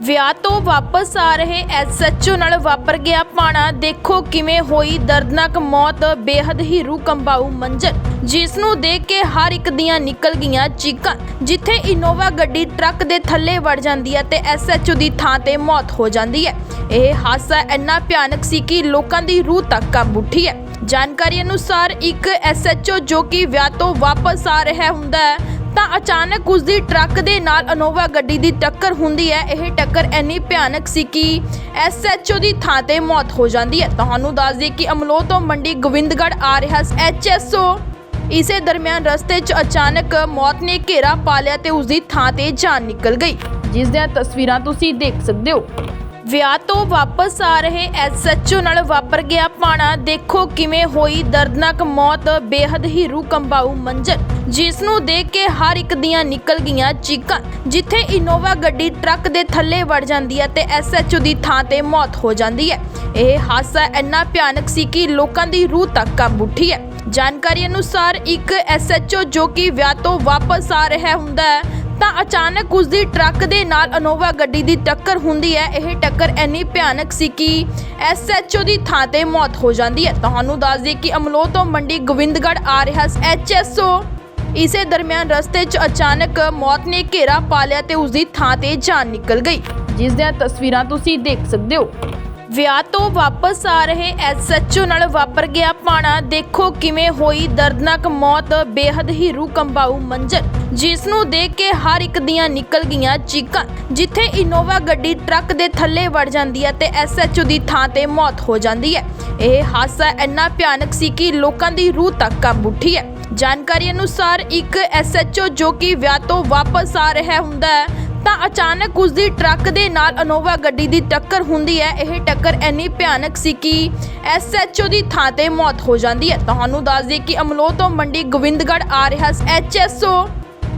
ਵਿਆਹ ਤੋਂ ਵਾਪਸ ਆ ਰਹੇ ਐਸਐਚਓ ਨਾਲ ਵਾਪਰ ਗਿਆ ਪਾਣਾ। ਦੇਖੋ ਕਿਵੇਂ ਹੋਈ ਦਰਦਨਾਕ ਮੌਤ, ਬੇਹੱਦ ਹੀ ਰੂਹ ਕੰਬਾਊ ਮੰਜ਼ਰ। ਜਿਸ ਨੂੰ ਦੇਖ ਕੇ ਹਰ ਇੱਕ ਦੀਆਂ ਨਿਕਲ ਗਈਆਂ ਚੀਕਾਂ। ਜਿੱਥੇ ਇਨੋਵਾ ਗੱਡੀ ਟਰੱਕ ਦੇ ਥੱਲੇ ਵੜ ਜਾਂਦੀ ਹੈ ਤੇ ਐਸਐਚਓ ਦੀ ਥਾਂ ਤੇ ਮੌਤ ਹੋ ਜਾਂਦੀ ਹੈ। ਇਹ ਹਾਦਸਾ ਇੰਨਾ ਭਿਆਨਕ ਸੀ ਕਿ ਲੋਕਾਂ ਦੀ ਰੂਹ ਤੱਕ ਕੰਬ ਉੱਠੀ ਹੈ। ਜਾਣਕਾਰੀ ਅਨੁਸਾਰ ਇੱਕ ਐਸਐਚਓ ਜੋ ਕਿ ਵਿਆਹ ਤੋਂ ਵਾਪਸ ਆ ਰਿਹਾ ਹੁੰਦਾ ਹੈ ਤਾਂ ਅਚਾਨਕ ਉਸ ਦੀ ਟਰੱਕ ਦੇ ਨਾਲ ਅਨੋਵਾ ਗੱਡੀ ਦੀ ਟੱਕਰ ਹੁੰਦੀ ਹੈ। ਇਹ ਟੱਕਰ ਇੰਨੀ ਭਿਆਨਕ ਸੀ ਕਿ ਐਸਐਚਓ ਦੀ ਥਾਂ ਤੇ ਮੌਤ ਹੋ ਜਾਂਦੀ ਹੈ। ਤੁਹਾਨੂੰ ਦੱਸ ਦਈਏ ਕਿ ਅਮਲੋਹ ਤੋਂ ਮੰਡੀ ਗੋਬਿੰਦਗੜ੍ਹ ਆ ਰਿਹਾ ਐਚਐਸਓ ਇਸੇ ਦਰਮਿਆਨ ਰਸਤੇ 'ਚ ਅਚਾਨਕ ਮੌਤ ਨੇ ਘੇਰਾ ਪਾ ਲਿਆ ਤੇ ਉਸ ਦੀ ਥਾਂ ਤੇ ਜਾਨ ਨਿਕਲ ਗਈ। ਜਿਸ ਦੀਆਂ ਤਸਵੀਰਾਂ ਤੁਸੀਂ ਦੇਖ ਸਕਦੇ ਹੋ। ਵਿਆਹ ਤੋਂ ਵਾਪਸ ਆ ਰਹੇ ਐਸਐਚਓ ਨਾਲ ਵਾਪਰ ਗਿਆ ਪਾਣਾ। ਦੇਖੋ ਕਿਵੇਂ ਹੋਈ ਦਰਦਨਾਕ ਮੌਤ, ਬੇਹੱਦ ਹੀ ਰੂਹ ਕੰਬਾਊ ਮੰਜ਼ਰ। ਜਿਸ ਨੂੰ ਦੇਖ ਕੇ ਹਰ ਇੱਕ ਦੀਆਂ ਨਿਕਲ ਗਈਆਂ ਚੀਕਾਂ। ਜਿੱਥੇ ਇਨੋਵਾ ਗੱਡੀ ਟਰੱਕ ਦੇ ਥੱਲੇ ਵੜ ਜਾਂਦੀ ਹੈ ਤੇ ਐਸਐਚਓ ਦੀ ਥਾਂ ਤੇ ਮੌਤ ਹੋ ਜਾਂਦੀ ਹੈ। ਇਹ ਹਾਦਸਾ ਇੰਨਾ ਭਿਆਨਕ ਸੀ ਕਿ ਲੋਕਾਂ ਦੀ ਰੂਹ ਤੱਕ ਕੰਬ ਉੱਠੀ ਹੈ। ਜਾਣਕਾਰੀ ਅਨੁਸਾਰ ਇੱਕ ਐਸਐਚਓ ਜੋ ਕਿ ਵਿਆਹ ਤੋਂ ਵਾਪਸ ਆ ਰਿਹਾ ਹੁੰਦਾ ਹੈ ਤਾਂ ਅਚਾਨਕ ਉਸ ਦੀ ਟਰੱਕ ਦੇ ਨਾਲ ਅਨੋਵਾ ਗੱਡੀ ਦੀ ਟੱਕਰ ਹੁੰਦੀ ਹੈ। ਇਹ ਟੱਕਰ ਇੰਨੀ ਭਿਆਨਕ ਸੀ ਕਿ ਐਸਐਚਓ ਦੀ ਥਾਂ ਤੇ ਮੌਤ ਹੋ ਜਾਂਦੀ ਹੈ। ਤੁਹਾਨੂੰ ਦੱਸ ਦਈਏ ਕਿ ਅਮਲੋਹ ਤੋਂ ਮੰਡੀ ਗੋਬਿੰਦਗੜ੍ਹ ਆ ਰਿਹਾ ਐਚਐਸਓ ਇਸੇ ਦਰਮਿਆਨ ਰਸਤੇ 'ਚ ਅਚਾਨਕ ਮੌਤ ਨੇ ਘੇਰਾ ਪਾ ਲਿਆ ਤੇ ਉਸ ਦੀ ਥਾਂ ਤੇ ਜਾਨ ਨਿਕਲ ਗਈ। ਜਿਸ ਦੀਆਂ ਤਸਵੀਰਾਂ ਤੁਸੀਂ ਦੇਖ ਸਕਦੇ ਹੋ। ਵਿਆਹ ਤੋਂ ਵਾਪਸ ਆ ਰਹੇ ਐਸਐਚਓ ਨਾਲ ਵਾਪਰ ਗਿਆ ਪਾਣਾ। ਦੇਖੋ ਕਿਵੇਂ ਹੋਈ ਦਰਦਨਾਕ ਮੌਤ। ਬੇਹੱਦ ਹੀ ਰੂਹ ਕੰਬਾਊ ਮੰਜ਼ਰ। ਜਿਸ ਨੂੰ ਦੇਖ ਕੇ ਹਰ ਇੱਕ ਦੀਆਂ ਨਿਕਲ ਗਈਆਂ ਚੀਕਾਂ, ਜਿੱਥੇ ਇਨੋਵਾ ਗੱਡੀ ਟਰੱਕ ਦੇ ਥੱਲੇ ਵੜ ਜਾਂਦੀ ਹੈ ਤੇ ਐਸਐਚਓ ਦੀ ਥਾਂ ਤੇ ਮੌਤ ਹੋ ਜਾਂਦੀ ਹੈ। ਇਹ ਹਾਦਸਾ ਇੰਨਾ ਭਿਆਨਕ ਸੀ ਕਿ ਲੋਕਾਂ ਦੀ ਰੂਹ ਤੱਕ ਕੰਬ ਉੱਠੀ ਹੈ। ਜਾਣਕਾਰੀ ਅਨੁਸਾਰ ਇੱਕ ਐਸਐਚਓ ਜੋ ਕਿ ਵਿਆਹ ਤੋਂ ਵਾਪਸ ਆ ਰਿਹਾ ਹੁੰਦਾ ਹੈ, ਤਾਂ ਅਚਾਨਕ ਉਸ ਦੀ ਟਰੱਕ ਦੇ ਨਾਲ ਅਨੋਵਾ ਗੱਡੀ ਦੀ ਟੱਕਰ ਹੁੰਦੀ ਹੈ। ਇਹ ਟੱਕਰ ਇੰਨੀ ਭਿਆਨਕ ਸੀ ਕਿ ਐਸਐਚਓ ਦੀ ਥਾਂ ਤੇ ਮੌਤ ਹੋ ਜਾਂਦੀ ਹੈ। ਤੁਹਾਨੂੰ ਦੱਸ ਦਈਏ ਕਿ ਅਮਲੋਹ ਤੋਂ ਮੰਡੀ ਗੋਬਿੰਦਗੜ੍ਹ ਆ ਰਿਹਾ ਐਚਐਸਓ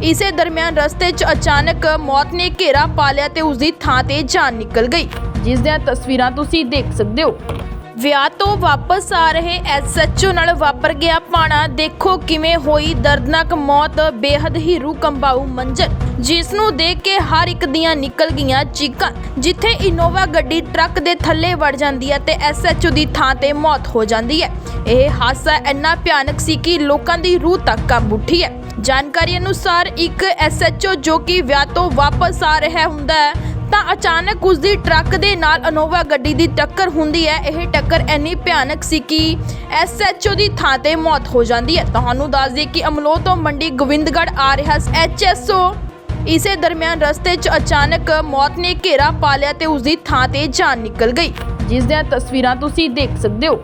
ਇਸੇ ਦਰਮਿਆਨ ਰਸਤੇ 'ਚ ਅਚਾਨਕ ਮੌਤ ਨੇ ਘੇਰਾ ਪਾ ਲਿਆ ਤੇ ਉਸ ਦੀ ਥਾਂ ਤੇ ਜਾਨ ਨਿਕਲ ਗਈ। ਜਿਸ ਦੀਆਂ ਤਸਵੀਰਾਂ ਤੁਸੀਂ ਦੇਖ ਸਕਦੇ ਹੋ। ਵਿਆਹ ਤੋਂ ਵਾਪਸ ਆ ਰਹੇ ਐਸਐਚਓ ਨਾਲ ਵਾਪਰ ਗਿਆ ਪਾਣਾ। ਦੇਖੋ ਕਿਵੇਂ ਹੋਈ ਦਰਦਨਾਕ ਮੌਤ, ਬੇਹੱਦ ਹੀ ਰੂਹ ਕੰਬਾਊ ਮੰਜ਼ਰ। ਜਿਸ ਨੂੰ ਦੇਖ ਕੇ ਹਰ ਇੱਕ ਦੀਆਂ ਨਿਕਲ ਗਈਆਂ ਚੀਕਾਂ। ਜਿੱਥੇ ਇਨੋਵਾ ਗੱਡੀ ਟਰੱਕ ਦੇ ਥੱਲੇ ਵੜ ਜਾਂਦੀ ਹੈ ਤੇ ਐਸਐਚਓ ਦੀ ਥਾਂ ਤੇ ਮੌਤ ਹੋ ਜਾਂਦੀ ਹੈ। ਇਹ ਹਾਦਸਾ ਇੰਨਾ ਭਿਆਨਕ ਸੀ ਕਿ ਲੋਕਾਂ ਦੀ ਰੂਹ ਤੱਕ ਕੰਬ ਉੱਠੀ ਹੈ। ਜਾਣਕਾਰੀ ਅਨੁਸਾਰ ਇੱਕ ਐਸਐਚਓ ਜੋ ਕਿ ਵਿਆਹ ਤੋਂ ਵਾਪਸ ਆ ਰਿਹਾ ਹੁੰਦਾ ਹੈ ਤਾਂ ਅਚਾਨਕ ਉਸ ਦੀ ਟਰੱਕ ਦੇ ਨਾਲ ਅਨੋਵਾ ਗੱਡੀ ਦੀ ਟੱਕਰ ਹੁੰਦੀ ਹੈ। ਇਹ ਟੱਕਰ ਇੰਨੀ ਭਿਆਨਕ ਸੀ ਕਿ ਐਸਐਚਓ ਦੀ ਥਾਂ ਤੇ ਮੌਤ ਹੋ ਜਾਂਦੀ ਹੈ। ਤੁਹਾਨੂੰ ਦੱਸ ਦਈਏ ਕਿ ਅਮਲੋਹ ਤੋਂ ਮੰਡੀ ਗੋਬਿੰਦਗੜ੍ਹ ਆ ਰਿਹਾ ਐਚਐਸਓ ਇਸੇ ਦਰਮਿਆਨ ਰਸਤੇ 'ਚ ਅਚਾਨਕ ਮੌਤ ਨੇ ਘੇਰਾ ਪਾ ਲਿਆ ਤੇ ਉਸ ਦੀ ਥਾਂ ਤੇ ਜਾਨ ਨਿਕਲ ਗਈ। ਜਿਸ ਦੀਆਂ ਤਸਵੀਰਾਂ ਤੁਸੀਂ ਦੇਖ ਸਕਦੇ ਹੋ।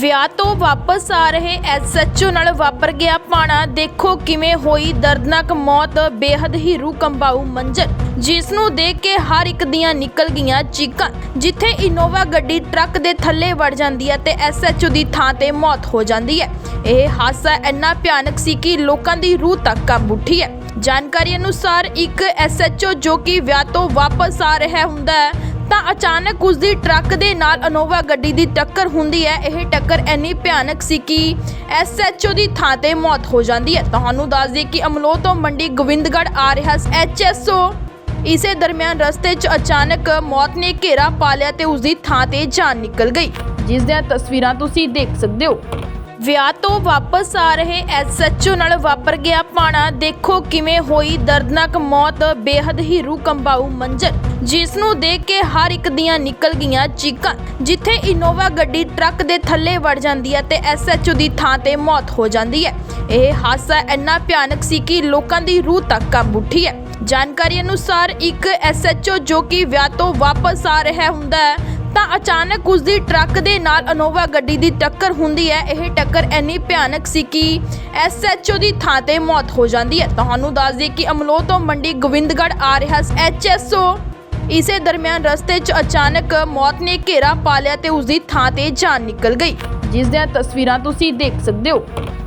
ਵਿਆਹ ਤੋਂ ਵਾਪਸ ਆ ਰਹੇ ਐਸਐਚਓ ਨਾਲ ਵਾਪਰ ਗਿਆ ਪਾਣਾ। ਦੇਖੋ ਕਿਵੇਂ ਹੋਈ ਦਰਦਨਾਕ ਮੌਤ, ਬੇਹੱਦ ਹੀ ਰੂਹ ਕੰਬਾਊ ਮੰਜ਼ਰ। ਜਿਸ ਨੂੰ ਦੇਖ ਕੇ ਹਰ ਇੱਕ ਦੀਆਂ ਨਿਕਲ ਗਈਆਂ ਚੀਕਾਂ। ਜਿੱਥੇ ਇਨੋਵਾ ਗੱਡੀ ਟਰੱਕ ਦੇ ਥੱਲੇ ਵੜ ਜਾਂਦੀ ਹੈ ਤੇ ਐਸਐਚਓ ਦੀ ਥਾਂ ਤੇ ਮੌਤ ਹੋ ਜਾਂਦੀ ਹੈ। ਇਹ ਹਾਦਸਾ ਇੰਨਾ ਭਿਆਨਕ ਸੀ ਕਿ ਲੋਕਾਂ ਦੀ ਰੂਹ ਤੱਕ ਕੰਬ ਉੱਠੀ ਹੈ। ਜਾਣਕਾਰੀ ਅਨੁਸਾਰ ਇੱਕ ਐਸਐਚਓ ਜੋ ਕਿ ਵਿਆਹ ਤੋਂ ਵਾਪਸ ਆ ਰਿਹਾ ਹੁੰਦਾ ਹੈ ਤਾਂ ਅਚਾਨਕ ਉਸ ਦੀ ਟਰੱਕ ਦੇ ਨਾਲ ਅਨੋਵਾ ਗੱਡੀ ਦੀ ਟੱਕਰ ਹੁੰਦੀ ਹੈ। ਇਹ ਟੱਕਰ ਇੰਨੀ ਭਿਆਨਕ ਸੀ ਕਿ ਐਸਐਚਓ ਦੀ ਥਾਂ ਤੇ ਮੌਤ ਹੋ ਜਾਂਦੀ ਹੈ। ਤੁਹਾਨੂੰ ਦੱਸ ਦਈਏ ਕਿ ਅਮਲੋਹ ਤੋਂ ਮੰਡੀ ਗੋਬਿੰਦਗੜ੍ਹ ਆ ਰਿਹਾ ਐਚਐਸਓ ਇਸੇ ਦਰਮਿਆਨ ਰਸਤੇ 'ਚ ਅਚਾਨਕ ਮੌਤ ਨੇ ਘੇਰਾ ਪਾ ਲਿਆ ਤੇ ਉਸ ਦੀ ਥਾਂ ਤੇ ਜਾਨ ਨਿਕਲ ਗਈ। ਜਿਸ ਦੀਆਂ ਤਸਵੀਰਾਂ ਤੁਸੀਂ ਦੇਖ ਸਕਦੇ ਹੋ। ਵਿਆਹ ਤੋਂ ਵਾਪਸ ਆ ਰਹੇ ਐਸਐਚਓ ਨਾਲ ਵਾਪਰ ਗਿਆ ਪਾਣਾ। ਦੇਖੋ ਕਿਵੇਂ ਹੋਈ ਦਰਦਨਾਕ ਮੌਤ, ਬੇਹੱਦ ਹੀ ਰੂਹ ਕੰਬਾਊ ਮੰਜ਼ਰ। ਜਿਸ ਨੂੰ ਦੇਖ ਕੇ ਹਰ ਇੱਕ ਦੀਆਂ ਨਿਕਲ ਗਈਆਂ ਚੀਕਾਂ। ਜਿੱਥੇ ਇਨੋਵਾ ਗੱਡੀ ਟਰੱਕ ਦੇ ਥੱਲੇ ਵੜ ਜਾਂਦੀ ਹੈ ਤੇ ਐਸਐਚਓ ਦੀ ਥਾਂ ਤੇ ਮੌਤ ਹੋ ਜਾਂਦੀ ਹੈ। ਇਹ ਹਾਦਸਾ ਇੰਨਾ ਭਿਆਨਕ ਸੀ ਕਿ ਲੋਕਾਂ ਦੀ ਰੂਹ ਤੱਕ ਕੰਬ ਉੱਠੀ ਹੈ। ਜਾਣਕਾਰੀ ਅਨੁਸਾਰ ਇੱਕ ਐਸਐਚਓ ਜੋ ਕਿ ਵਿਆਹ ਤੋਂ ਵਾਪਸ ਆ ਰਿਹਾ ਹੁੰਦਾ ਹੈ ਤਾਂ ਅਚਾਨਕ ਉਸ ਦੀ ਟਰੱਕ ਦੇ ਨਾਲ ਅਨੋਵਾ ਗੱਡੀ ਦੀ ਟੱਕਰ ਹੁੰਦੀ ਹੈ। ਇਹ ਟੱਕਰ ਇੰਨੀ ਭਿਆਨਕ ਸੀ ਕਿ ਐਸਐਚਓ ਦੀ ਥਾਂ ਤੇ ਮੌਤ ਹੋ ਜਾਂਦੀ ਹੈ। ਤੁਹਾਨੂੰ ਦੱਸ ਦਈਏ ਕਿ ਅਮਲੋਹ ਤੋਂ ਮੰਡੀ ਗੋਬਿੰਦਗੜ੍ਹ ਆ ਰਿਹਾ ਐਚਐਸਓ ਇਸੇ ਦਰਮਿਆਨ ਰਸਤੇ 'ਚ ਅਚਾਨਕ ਮੌਤ ਨੇ ਘੇਰਾ ਪਾ ਲਿਆ ਤੇ ਉਸ ਦੀ ਥਾਂ ਤੇ ਜਾਨ ਨਿਕਲ ਗਈ। ਜਿਸ ਦੀਆਂ ਤਸਵੀਰਾਂ ਤੁਸੀਂ ਦੇਖ ਸਕਦੇ ਹੋ।